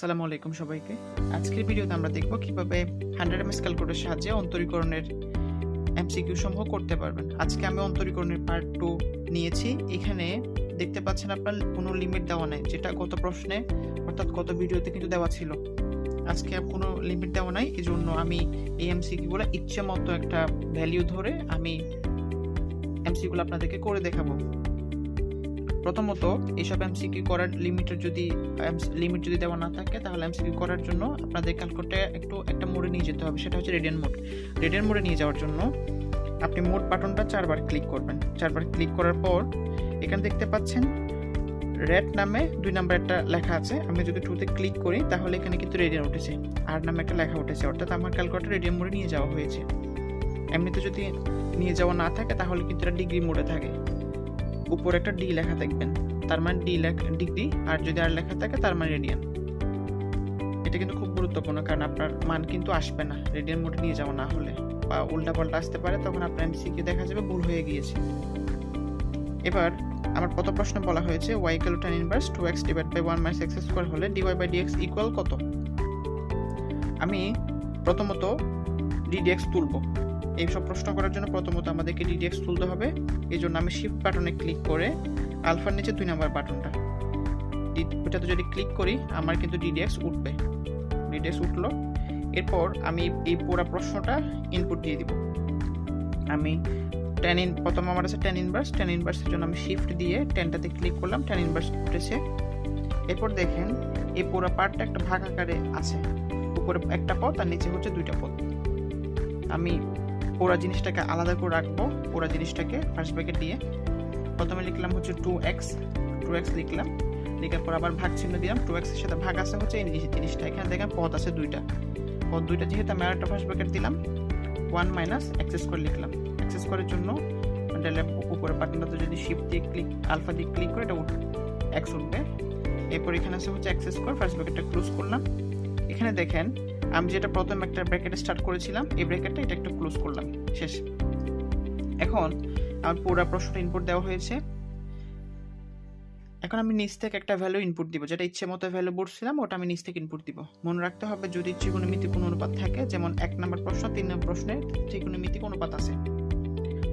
সালামু আলাইকুম সবাইকে। আজকের ভিডিওতে আমরা দেখব কীভাবে হান্ড্রেড এমএস ক্যালকুলেটরের সাহায্যে অন্তরীকরণের এমসিকিউ সমূহ করতে পারবেন। আজকে আমি অন্তরীকরণের পার্ট টু নিয়েছি। এখানে দেখতে পাচ্ছেন আপনার কোনো লিমিট দেওয়া নেই, যেটা গত প্রশ্নে অর্থাৎ গত ভিডিওতে কিন্তু দেওয়া ছিল। আজকে কোনো লিমিট দেওয়া নাই এই জন্য আমি এই এমসিকিউগুলো ইচ্ছে মতো একটা ভ্যালিউ ধরে আমি এমসিকিউগুলো আপনাদেরকে করে দেখাবো। প্রথমত এইসব এমসিকিউ করার লিমিটের যদি লিমিট যদি দেওয়া না থাকে, তাহলে এমসিকিউ করার জন্য আপনাদের ক্যালকুলেটে একটু, একটা মোডে নিয়ে যেতে হবে। সেটা হচ্ছে রেডিয়ান মোড রেডিয়ান মোডে নিয়ে যাওয়ার জন্য আপনি মোড বাটনটা চারবার ক্লিক করবেন। চারবার ক্লিক করার পর এখানে দেখতে পাচ্ছেন রেড নামে দুই নাম্বার একটা লেখা আছে। আমি যদি টুতে ক্লিক করি, তাহলে এখানে কিন্তু রেডিয়ান উঠেছে। আর নামে একটা লেখা উঠেছে। অর্থাৎ আমার ক্যালকুলেটর রেডিয়ান মোডে নিয়ে যাওয়া হয়েছে। এমনিতে যদি নিয়ে যাওয়া না থাকে, তাহলে কিন্তু এটা ডিগ্রি মোডে থাকে। উপরে একটা ডি লেখা থাকবেন তার মানে ডি লেখা ডিগ্রি আর যদি আর লেখা থাকে তার মানে রেডিয়ান এটা কিন্তু খুব গুরুত্বপূর্ণ কারণ আপনার মান কিন্তু আসবে না। রেডিয়ান মোডে নিয়ে যাওয়া না হলে বা উল্টা পাল্টা আসতে পারে, তখন আপনার এমসিকিউ দেখা যাবে ভুল হয়ে গিয়েছে। এবার আমার কত প্রশ্ন বলা হয়েছে y equal tan inverse two x divide by one minus x square হলে ডিওয়াই বাই ডিএক্স ইকুয়াল কত? আমি প্রথমত ডিডিএক্স তুলব। এই সব প্রশ্ন করার জন্য প্রথমত আমাদেরকে ডিডিএক্স তুলতে হবে। এই জন্য আমি শিফট বাটনে ক্লিক করে আলফার নিচে দুই নম্বর বাটনটা ওটাতে যদি ক্লিক করি, আমার কিন্তু ডিডিএক্স উঠবে। ডিডিএক্স উঠল। এরপর আমি এই পুরো প্রশ্নটা ইনপুট দিয়ে দিব। আমি টেন ইন প্রথম আমার আছে টেন ইনভার্স টেন ইনভার্সের জন্য আমি শিফট দিয়ে টেনটাতে ক্লিক করলাম টেন ইনভার্স উঠেছে। এরপর দেখেন, এই পুরো পার্টটা একটা ভাগ আকারে আছে। উপরে একটা পথ আর নিচে হচ্ছে দুইটা পথ। আমি পুরো জিনিসটাকে আলাদা করে রাখব। পুরো জিনিসটাকে ফার্স্ট ব্র্যাকেট দিয়ে। প্রথমে লিখলাম হচ্ছে টু এক্স টু এক্স লিখলাম। লেখার পর আবার ভাগ চিহ্ন দিলাম। টু এক্সের সাথে ভাগ আছে হচ্ছে এই জিনিসটা। এখানে দেখেন পথ আছে দুইটা। পথ দুইটা যেহেতু আমি আরেকটা ফার্স্ট ব্র্যাকেট দিলাম ওয়ান মাইনাস এক্স স্কোয়ার লিখলাম। এক্স স্কোয়ারের জন্য তাহলে উপরে বাটনটাতে যদি শিফট দিয়ে ক্লিক আলফা দিয়ে ক্লিক করে এটা এক্স উঠবে। এরপর এখানে আছে হচ্ছে এক্স স্কোয়ার ফার্স্ট ব্র্যাকেটটা ক্লোজ করলাম। এখানে দেখেন আমি যেটা প্রথম একটা ব্র্যাকেটে স্টার্ট করেছিলাম, এই ব্র্যাকেটটা এটা একটু ক্লোজ করলাম, শেষ। এখন আমার পুরো প্রশ্নটা ইনপুট দেওয়া হয়েছে। এখন আমি নিচ থেকে একটা ভ্যালু ইনপুট দিব, যেটা ইচ্ছে মতো ভ্যালু বলছিলাম ওটা আমি নিচ থেকে ইনপুট দিব। মনে রাখতে হবে যদি ত্রিকোণমিতি কোনো অনুপাত থাকে, যেমন এক নম্বর প্রশ্ন, তিন নম্বর প্রশ্নে ত্রিকোণমিতি অনুপাত আছে।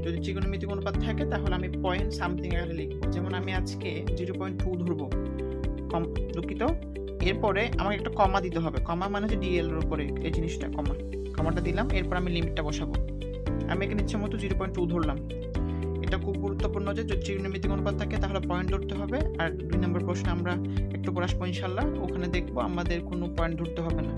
যদি ত্রিকোণমিতি অনুপাত থাকে, তাহলে আমি পয়েন্ট সামথিং আকারে লিখব। যেমন আমি আজকে জিরো পয়েন্ট টু ধরবো। কম দুঃখিত? এরপরে আমাকে একটা কমা দিতে হবে। কমা মানে হচ্ছে ডিএল এর উপরে এই জিনিসটা, কমা। কমাটা দিলাম, এরপর আমি লিমিটটা বসাবো। আমি এখানে ইচ্ছে মতো জিরো পয়েন্ট টু ধরলাম। এটা খুব গুরুত্বপূর্ণ যে যদি ত্রিকোণমিতিক অনুপাত থাকে, তাহলে পয়েন্ট ধরতে হবে। আর দুই নম্বর প্রশ্নে আমরা একটু পর আসব ইনশাল্লাহ ওখানে দেখব আমাদের কোনো পয়েন্ট ধরতে হবে না।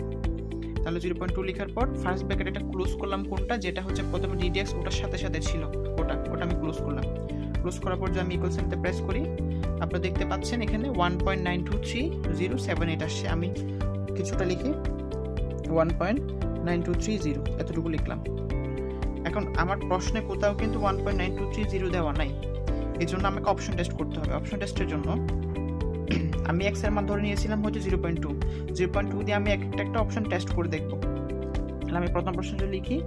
তাহলে জিরো পয়েন্ট টু লেখার পর ফার্স্ট ব্র্যাকেট এটা ক্লোজ করলাম কোনটা, যেটা হচ্ছে প্রথমে ডিডিএক্স ওটার সাথে সাথে ছিল, ওটা ওটা আমি ক্লোজ করলাম। ক্লোজ করার পর যে আমি ইকুয়াল সাইনটা প্রেস করি, আপনারা দেখতে পাচ্ছেন এখানে one point nine two three zero seven eight আসছে। আমি কিছুটা লিখি one point nine two three zero এতটুকু লিখলাম। এখন আমার প্রশ্নে কোথাও কিন্তু one point nine two three zero দেওয়া নাই। এই জন্য আমাকে অপশন টেস্ট করতে হবে। অপশন টেস্টের জন্য আমি এক্সের মান ধরে নিয়েছিলাম হচ্ছে zero point two zero point two দিয়ে আমি একটা একটা অপশন টেস্ট করে দেখব। তাহলে আমি প্রথম প্রশ্ন লিখি।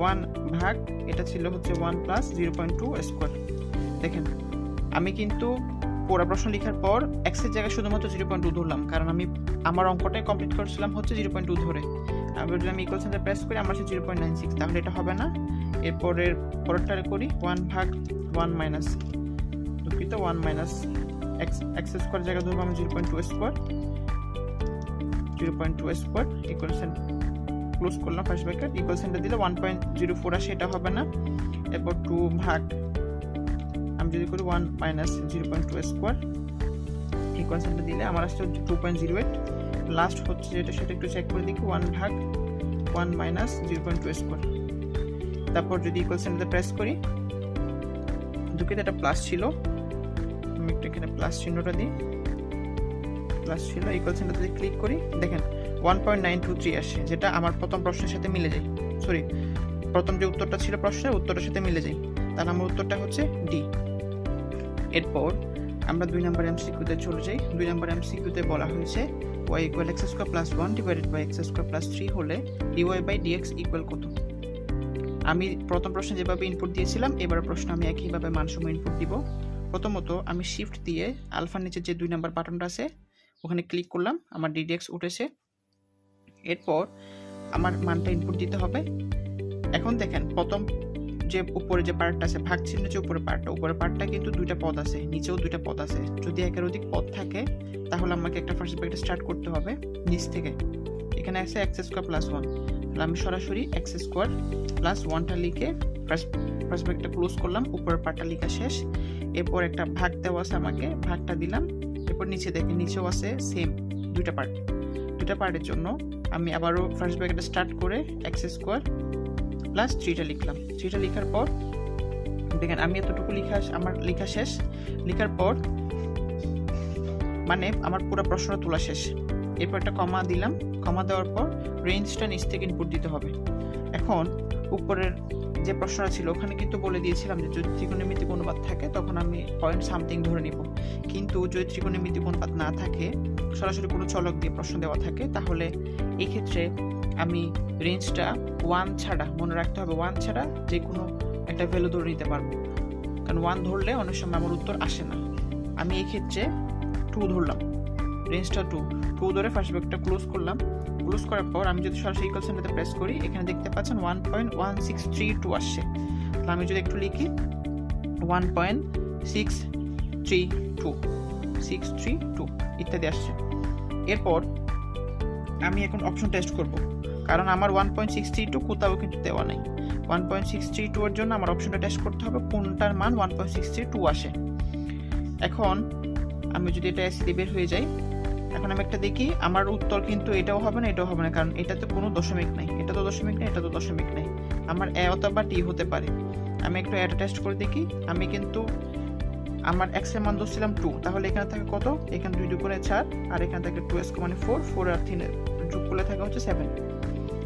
ওয়ান ভাগ, এটা ছিল হচ্ছে one plus zero point two square দেখেন, আমি কিন্তু পুরো প্রশ্ন লেখার পর এক্সের জায়গায় শুধুমাত্র জিরো পয়েন্ট টু ধরলাম, কারণ আমি আমার অঙ্কটাই কমপ্লিট করছিলাম হচ্ছে জিরো পয়েন্ট টু ধরে। আবার যদি আমি ইকুয়াল সেন্টার প্রেস করি, আমার হচ্ছে জিরো পয়েন্ট নাইন সিক্স তাহলে এটা হবে না। এরপরের পরেরটা করি ওয়ান ভাগ ওয়ান মাইনাস দুঃখিত one minus x x square জায়গায় ধরবো আমি zero point two square zero point two square equal centre close করলাম ফার্স্ট ব্র্যাকেট ইকুয়াল সেন্টার দিলে ওয়ান পয়েন্ট জিরো ফোর আসে, এটা হবে না। এরপর টু ভাগ আমি যদি করি one minus zero point two square equal centre দিলে আমার আসছে হচ্ছে two point zero eight last হচ্ছে যেটা, সেটা একটু চেক করে দেখি ওয়ান ভাগ one minus zero point two square তারপর যদি ইকুয়াল সেন্টারে প্রেস করি দুঃখিত এটা প্লাস ছিল। আমি একটু এখানে প্লাস চিহ্নটা দিই। প্লাস ছিল ইকুয়াল সেন্টার যদি ক্লিক করি। দেখেন one point nine two three আসে, যেটা আমার প্রথম প্রশ্নের সাথে মিলে যায়। সরি প্রথম যে উত্তরটা ছিল প্রশ্নের উত্তরটার সাথে মিলে যায়। তাহলে আমার উত্তরটা হচ্ছে ডি এরপর আমরা দুই নম্বর এমসিকিউতে চলে যাই। দুই নম্বর এমসিকিউতে বলা হয়েছে y equal x square plus one divided by x square plus three হলে ডিওয়াই বাই ডিএক্স ইকুয়াল কত? আমি প্রথম প্রশ্নে যেভাবে ইনপুট দিয়েছিলাম, এবার প্রশ্ন আমি একইভাবে মানসমূহ ইনপুট দিব। প্রথমত আমি শিফট দিয়ে আলফার নিচে যে দুই নম্বর বাটনটা আছে, ওখানে ক্লিক করলাম, আমার ডিডিএক্স উঠেছে। এরপর আমার মানটা ইনপুট দিতে হবে। এখন দেখেন, প্রথম যে উপরে যে পার্টটা আছে, ভাগ চিহ্ন যে উপরে পার্টটা উপরে পার্টটা কিন্তু দুইটা পদ আছে, নিচেও দুইটা পদ আছে। যদি একের অধিক পদ থাকে, তাহলে আমাকে একটা ফার্স্ট ব্র্যাকেট স্টার্ট করতে হবে নিচ থেকে। এখানে আছে এক্স স্কোয়ার প্লাস ওয়ান তাহলে আমি সরাসরি এক্স স্কোয়ার প্লাস ওয়ানটা লিখে ফার্স্ট ফার্স্ট ব্র্যাকেটটা ক্লোজ করলাম, উপরের পার্টটা লিখা শেষ। এরপর একটা ভাগ দেওয়া আছে আমাকে, ভাগটা দিলাম। এরপর নিচে দেখে নিচেও আছে সেম দুইটা পার্ট দুইটা পার্টের জন্য আমি আবারও ফার্স্ট ব্র্যাকেটটা স্টার্ট করে এক্স স্কোয়ার প্লাস থ্রিটা লিখলাম। থ্রিটা লেখার পর, দেখেন আমি এতটুকু লিখা, আমার লেখা শেষ। লেখার পর মানে আমার পুরো প্রশ্নটা তোলা শেষ। এরপর একটা কমা দিলাম। কমা দেওয়ার পর রেঞ্জটা নিচ থেকে ইনপুট দিতে হবে। এখন উপরের যে প্রশ্নটা ছিল, ওখানে কিন্তু বলে দিয়েছিলাম যে যদি ত্রিকোণমিতিক অনুপাত থাকে, তখন আমি পয়েন্ট সামথিং ধরে নিব। কিন্তু যদি ত্রিকোণমিতিক অনুপাত না থাকে, সরাসরি কোনো চলক দিয়ে প্রশ্ন দেওয়া থাকে, তাহলে এই ক্ষেত্রে আমি রেঞ্জটা ওয়ান ছাড়া, মনে রাখতে হবে ওয়ান ছাড়া যে কোনো একটা ভ্যালু ধরে নিতে পারব। কারণ ওয়ান ধরলে অনেক সময় আমার উত্তর আসে না। আমি এই ক্ষেত্রে টু ধরলাম রেঞ্জটা টু টু ধরে ফার্স্ট ব্যাগটা ক্লোজ করলাম। ক্লোজ করার পর আমি যদি সরাসরি ইকুয়াল সেন্টারতে প্রেস করি, এখানে দেখতে পাচ্ছেন one point one six three two আসছে। তাহলে আমি যদি একটু লিখি one point six three two six three two ইত্যাদি আসছে। এরপর আমি এখন অপশন টেস্ট করব। কারণ আমার one point six three two কোথাও কিন্তু দেওয়া নেই। One point six three two এর জন্য আমার অপশনটা টেস্ট করতে হবে, কোনটার মান one point six three two আসে। এখন আমি যদি এটা এসিডি বের হয়ে যাই, এখন আমি একটা দেখি, আমার উত্তর কিন্তু এটাও হবে না, এটাও হবে না, কারণ এটাতে কোনো দশমিক নাই, এটা তো দশমিক নেই, এটা তো দশমিক নেই। আমার এ অথবা টি হতে পারে। আমি একটু এটা টেস্ট করে দেখি, আমি কিন্তু আমার এক্সের মান ধরছিলাম টু তাহলে এখানে থাকে কত? এখানে দুই দুগুণে চার, আর এখানে থাকে টু এস মানে ফোর ফোর আর তিন যোগ করলে থাকে হচ্ছে সেভেন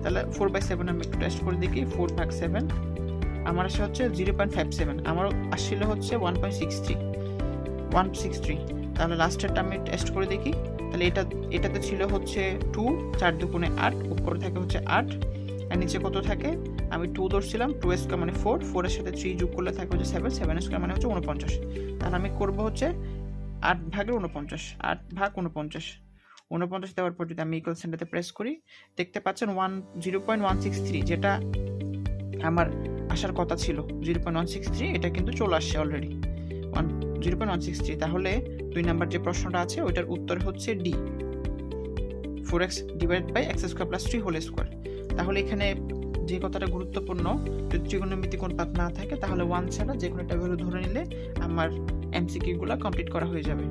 তাহলে ফোর বাই সেভেন আমি একটু টেস্ট করে দেখি ফোর ভাগ সেভেন আমার আসে হচ্ছে জিরো পয়েন্ট ফাইভ সেভেন আমার আসছিল হচ্ছে one point six three one six three তাহলে লাস্টেরটা আমি টেস্ট করে দেখি, তাহলে এটা, এটাতে ছিল হচ্ছে টু চার দুগুণে আট, উপরে থাকে হচ্ছে আট, আর নিচে কত থাকে? আমি টু ধরছিলাম টু স্কোয়ার মানে ফোর ফোরের সাথে থ্রি যোগ করলে থাকে হচ্ছে সেভেন সেভেন স্কোয়ার মানে হচ্ছে উনপঞ্চাশ তাহলে আমি করব হচ্ছে আট ভাগের উনপঞ্চাশ আট ভাগ উনপঞ্চাশ উনপঞ্চাশ দেওয়ার পর যদি আমি ইকুয়াল সেন্টারতে প্রেস করি, দেখতে পাচ্ছেন one zero point one six three যেটা আমার আসার কথা ছিল zero point one six three এটা কিন্তু চলে আসছে already one zero point one six three তাহলে দুই নাম্বার যে প্রশ্নটা আছে, ওইটার উত্তর হচ্ছে D four x divide by x square plus three whole square তাহলে এখানে যে কথাটা গুরুত্বপূর্ণ, যদি ত্রিকোণমিতি কোন পাত না থাকে, তাহলে ওয়ান ছাড়া যে কোনো একটা ভ্যালু ধরে নিলে আমার এমসিকিউগুলো কমপ্লিট করা হয়ে যাবে।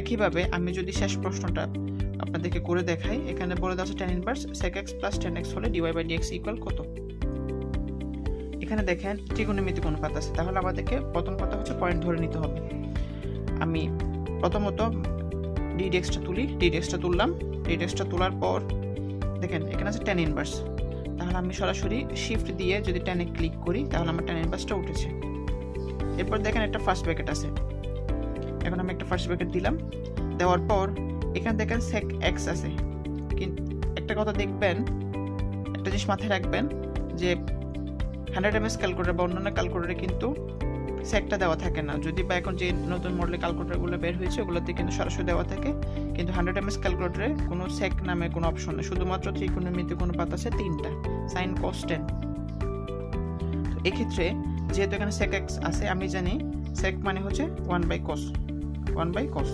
একইভাবে আমি যদি শেষ প্রশ্নটা আপনাদেরকে করে দেখাই, এখানে বলে দেওয়া আছে tan inverse sec x plus tan x হলে ডিওয়াই বাই ডিএক্স ইকুয়াল কত? এখানে দেখেন ত্রিকোণমিতিক অনুপাত আছে, তাহলে আমাদেরকে প্রথম কথা হচ্ছে পয়েন্ট ধরে নিতে হবে। আমি প্রথমত ডিডেক্সটা তুলি ডিডেক্সটা তুললাম ডিডেক্সটা তোলার পর দেখেন এখানে আছে টেন ইনভার্স তাহলে আমি সরাসরি শিফট দিয়ে যদি টেনে ক্লিক করি, তাহলে আমার টেন ইনভার্সটা উঠেছে। এরপর দেখেন একটা ফার্স্ট ব্র্যাকেট আছে। এখন আমি একটা ফার্স্ট ব্র্যাকেট দিলাম। দেওয়ার পর এখানে দেখেন সেক এক্স আছে। কিন্তু একটা কথা দেখবেন, একটা জিনিস মাথায় রাখবেন যে হান্ড্রেড এম এস ক্যালকুলেটার বা অন্যান্য ক্যালকুলেটারে কিন্তু সেকটা দেওয়া থাকে না। যদি বা এখন যে নতুন মডেলের ক্যালকুলেটারগুলো বের হয়েছে, ওগুলোতে কিন্তু সরাসরি দেওয়া থাকে। কিন্তু হান্ড্রেড এম এস ক্যালকুলেটারে কোনো সেক নামে কোনো অপশন নেই। শুধুমাত্র ত্রিকোণমিতি কোনো পাত আছে তিনটা সাইন কস টেন তো এক্ষেত্রে যেহেতু এখানে সেক এক্স আছে, আমি জানি সেক মানে হচ্ছে one by cos one by cos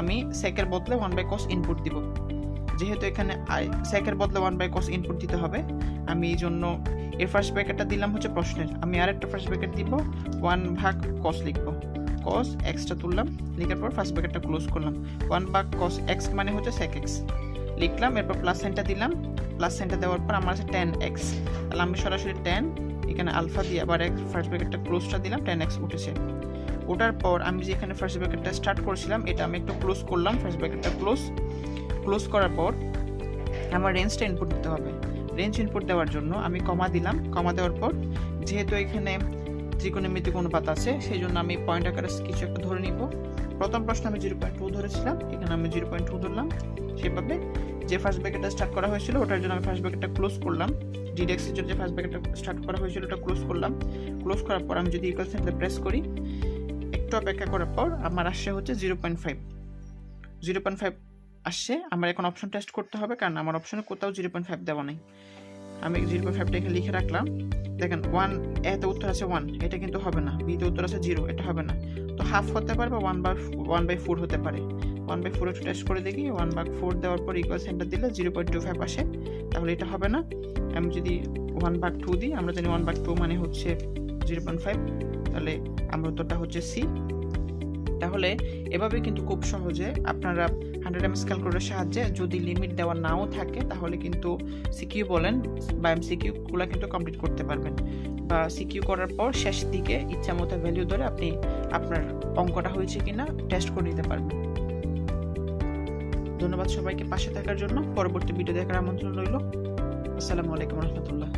আমি সেকের বদলে ওয়ান বাই কস ইনপুট দিব। যেহেতু এখানে আই সেকের বদলে ওয়ান বাই কস ইনপুট দিতে হবে, আমি এই জন্য এর ফার্স্ট ব্র্যাকেটটা দিলাম হচ্ছে প্রশ্নের। আমি আর একটা ফার্স্ট ব্র্যাকেট দিব ওয়ান ভাগ কস লিখব। কস এক্সটা তুললাম, লিখার পর ফার্স্ট ব্র্যাকেটটা ক্লোজ করলাম। ওয়ান ভাগ কস এক্স মানে হচ্ছে সেক এক্স লিখলাম, এরপর প্লাস সাইনটা দিলাম। প্লাস সাইনটা দেওয়ার পর আমার আছে টেন এক্স তাহলে আমি সরাসরি টেন এখানে আলফা দিয়ে আবার এক্স ফার্স্ট ব্র্যাকেটটা ক্লোজটা দিলাম টেন এক্স উঠেছে। ওটার পর আমি যে এখানে ফার্স্ট ব্র্যাকেটটা স্টার্ট করেছিলাম, এটা আমি একটু ক্লোজ করলাম ফার্স্ট ব্র্যাকেটটা ক্লোজ ক্লোজ করার পর আমার রেঞ্জটা ইনপুট দিতে হবে। রেঞ্জ ইনপুট দেওয়ার জন্য আমি কমা দিলাম। কমা দেওয়ার পর যেহেতু এখানে ত্রিকোণমিতিক অনুপাত আছে সেই জন্য আমি পয়েন্ট আকারে কিছু একটা ধরে নিব। প্রথম প্রশ্ন আমি জিরো পয়েন্ট টু ধরেছিলাম, এখানে আমি জিরো পয়েন্ট টু ধরলাম। সেভাবে যে ফার্স্ট ব্র্যাকেটটা স্টার্ট করা হয়েছিল, ওটার জন্য আমি ফার্স্ট ব্যাকেটটা ক্লোজ করলাম। ডিডেক্সের জন্য যে ফার্স্ট ব্যাকেটটা স্টার্ট করা হয়েছিল, ওটা ক্লোজ করলাম। ক্লোজ করার পর আমি যদি ইকুয়াল সাইনটা প্রেস করি একটু অপেক্ষা করার পর আমার আসছে হচ্ছে zero point five zero point five আসছে আমার এখন অপশন টেস্ট করতে হবে, কারণ আমার অপশনে কোথাও জিরো পয়েন্ট ফাইভ দেওয়া নেই। আমি জিরো পয়েন্ট ফাইভটা এখানে লিখে রাখলাম। দেখেন ওয়ান এতে উত্তর আছে ওয়ান এটা কিন্তু হবে না। বিতে উত্তর আছে জিরো এটা হবে না। তো হাফ হতে পারে বা one by one by four হতে পারে। ওয়ান বাই ফোর একটু টেস্ট করে দেখি ওয়ান বাই ফোর দেওয়ার পর ইকুয়াল সেন্টার দিলে জিরো পয়েন্ট টু ফাইভ আসে, তাহলে এটা হবে না। আমি যদি ওয়ান বাই টু দিই, আমরা জানি ওয়ান বাই টু মানে হচ্ছে জিরো পয়েন্ট ফাইভ তাহলে আমার উত্তরটা হচ্ছে সি তাহলে এভাবে কিন্তু খুব সহজে আপনারা হান্ড্রেড এম ক্যালকুলেটারের সাহায্যে যদি লিমিট দেওয়া নাও থাকে, তাহলে কিন্তু সিকিউ বলেন বা এম সিকিউগুলো কিন্তু কমপ্লিট করতে পারবেন। বা সিকিউ করার পর শেষ দিকে ইচ্ছা মতো ভ্যালু ধরে আপনি আপনার অঙ্কটা হয়েছে কিনা টেস্ট করে নিতে পারবেন। ধন্যবাদ সবাইকে পাশে থাকার জন্য। পরবর্তী ভিডিও দেখার আমন্ত্রণ রইল। আসসালামু আলাইকুম রহমতুল্লাহ।